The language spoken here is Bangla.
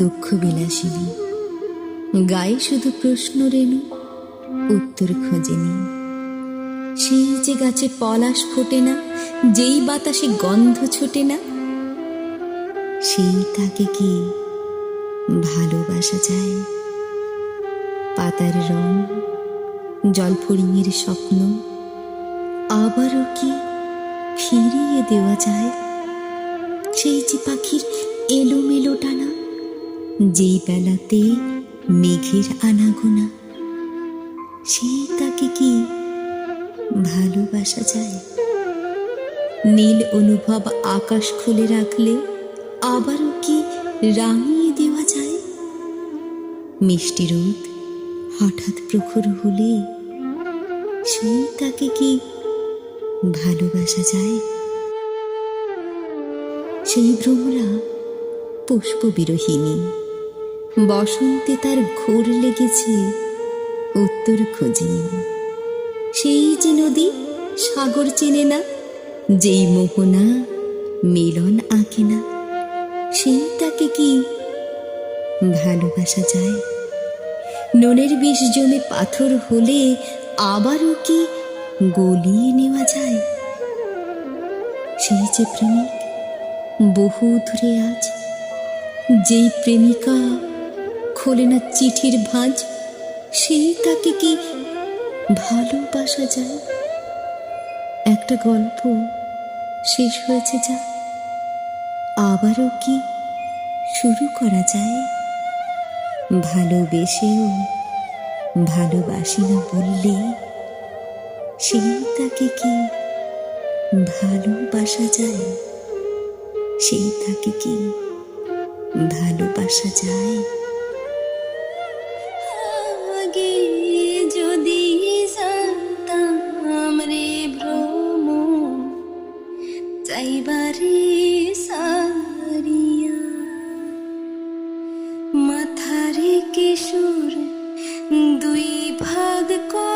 দুঃখ বিলাসিনী গায়ে শুধু প্রশ্ন রেণু, উত্তর খোঁজেনি। সেই যে গাছে পলাশ ফোটে না, যেই বাতাসে গন্ধ ছোটে না, সেই তাকে কি ভালোবাসা যায় পাতার রং জলফড়িংয়ের স্বপ্ন, আবারও কি ফিরিয়ে দেওয়া যায় সেই যে পাখির এলোমেলো টানা যেই বেলাতে মেঘের আনাগোনা, সেই তাকে কি ভালোবাসা যায়? নীল অনুভব আকাশ খুলে রাখলে আবারও কি রাঙিয়ে দেওয়া যায়? মিষ্টি রোদ হঠাৎ প্রখর হলে সেই তাকে কি ভালোবাসা যায়? সেই ভ্রমরা পুষ্প বিরোহিনী বসন্তে তার ঘোর লেগেছে উত্তর খোঁজেনি সেই যে নদী, সাগর চেনে না, যেই মোহনা, মিলন আঁকে না, সেই তাকে কি ভালোবাসা যায়? ননের বিষ জমে পাথর হলে আবারও কি গলিয়ে নেওয়া যায়? সেই যে প্রেমিক বহু দূরে আজ, যেই প্রেমিকা খোলে না চিঠির ভাঁজ, সেই তাকে কি ভালোবাসা যায়? একটা গল্প শেষ হয়েছে যা আবারও কি শুরু করা যায়? ভালোবেসেও ভালোবাসি না বললে সেই তাকে কি ভালোবাসা যায়? সেই তাকে কি? ভালোবাসা যায়? আগে যদি রে ভ্রম সারিয়া, মাথারে কিশোর দুই ভাগ করে